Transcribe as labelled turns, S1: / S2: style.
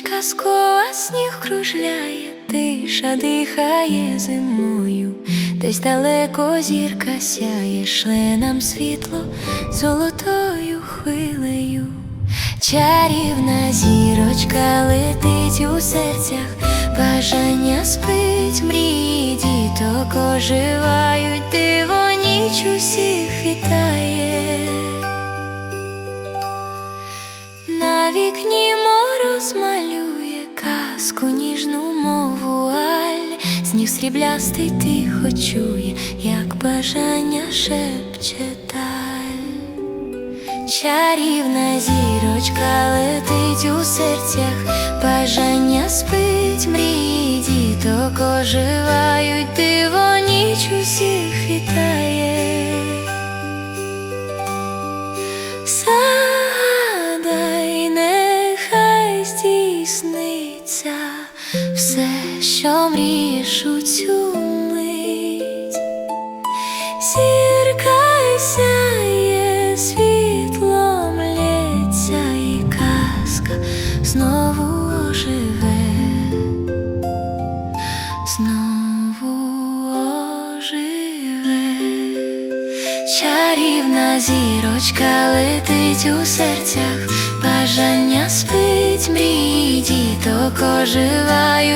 S1: казкова сніг кружляє, тиша дихає зимою, десь далеко зірка сяє, шле нам світло золотою хвилею. Чарівна зірочка летить у серцях, бажання спить, мрії діток оживають, диво ніч усіх вітає. На вікні мороз казку ніжну мову аль, сніг сріблястий тихо чує, як бажання шепче даль. Чарівна зірочка летить у серцях, бажання спить, мрії діток оживають, диво ніч усіх вітає. Здійсниться все, що мрієш у цю мить. Зірка сяє, світлом лється, і казка знову оживе, знову оживе. Чарівна зірочка летить у серцях, бажання спить, мрії оживають,